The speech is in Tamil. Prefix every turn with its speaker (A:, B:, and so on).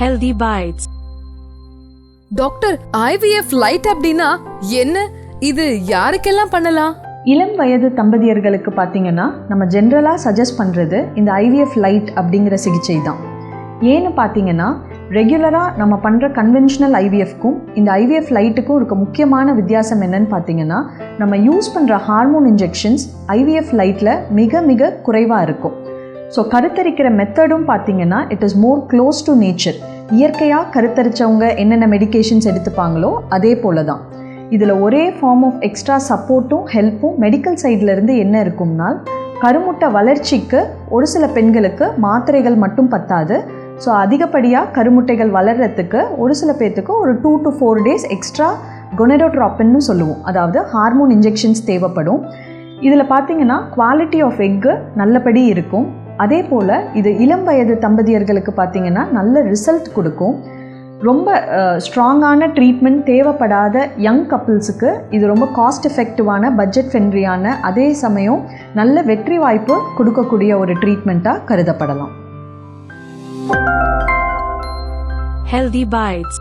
A: Healthy Bites.
B: Doctor IVF light அப்படின்னா என்ன? இது யாருக்கெல்லாம் பண்ணலாம்?
C: இளம் வயது தம்பதியர்களுக்கு பார்த்தீங்கன்னா நம்ம ஜென்ரலாக சஜஸ்ட் பண்ணுறது இந்த ஐவிஎஃப் லைட் அப்படிங்கிற சிகிச்சை தான். ஏன்னு பார்த்தீங்கன்னா ரெகுலராக நம்ம பண்ணுற கன்வென்ஷனல் ஐவிஎஃப்க்கும் இந்த ஐவிஎஃப் லைட்டுக்கும் இருக்க முக்கியமான வித்தியாசம் என்னன்னு பார்த்தீங்கன்னா நம்ம யூஸ் பண்ணுற ஹார்மோன் இன்ஜெக்ஷன்ஸ் ஐவிஎஃப் லைட்டில் மிக மிக குறைவாக இருக்கும். ஸோ கருத்தரிக்கிற மெத்தடும் பார்த்தீங்கன்னா it is more close to nature இயற்கையாக கருத்தரிச்சவங்க என்னென்ன மெடிகேஷன்ஸ் எடுத்துப்பாங்களோ அதே போல தான் இதில் ஒரே ஃபார்ம் ஆஃப் எக்ஸ்ட்ரா சப்போர்ட்டும் ஹெல்ப்பும் மெடிக்கல் சைட்லேருந்து என்ன இருக்கும்னால் கருமுட்டை வளர்ச்சிக்கு ஒரு சில பெண்களுக்கு மாத்திரைகள் மட்டும் பத்தாது. ஸோ அதிகப்படியாக கருமுட்டைகள் வளர்கிறதுக்கு ஒரு சில பேர்த்துக்கு ஒரு two to four days extra கொனடோட்ராப்பின்னு சொல்லுவோம். அதாவது ஹார்மோன் இன்ஜெக்ஷன்ஸ் தேவைப்படும். இதில் பார்த்தீங்கன்னா குவாலிட்டி ஆஃப் எக்கு நல்லபடி இருக்கும். அதே போல் இது இளம் வயது தம்பதியர்களுக்கு பார்த்தீங்கன்னா நல்ல ரிசல்ட் கொடுக்கும். ரொம்ப ஸ்ட்ராங்கான ட்ரீட்மெண்ட் தேவைப்படாத யங் கப்புள்ஸுக்கு இது ரொம்ப காஸ்ட் எஃபெக்டிவான பட்ஜெட் ஃப்ரெண்ட்லியான அதே சமயம் நல்ல வெற்றி வாய்ப்பு கொடுக்கக்கூடிய ஒரு ட்ரீட்மெண்ட்டாக கருதப்படலாம்.
A: Healthy bytes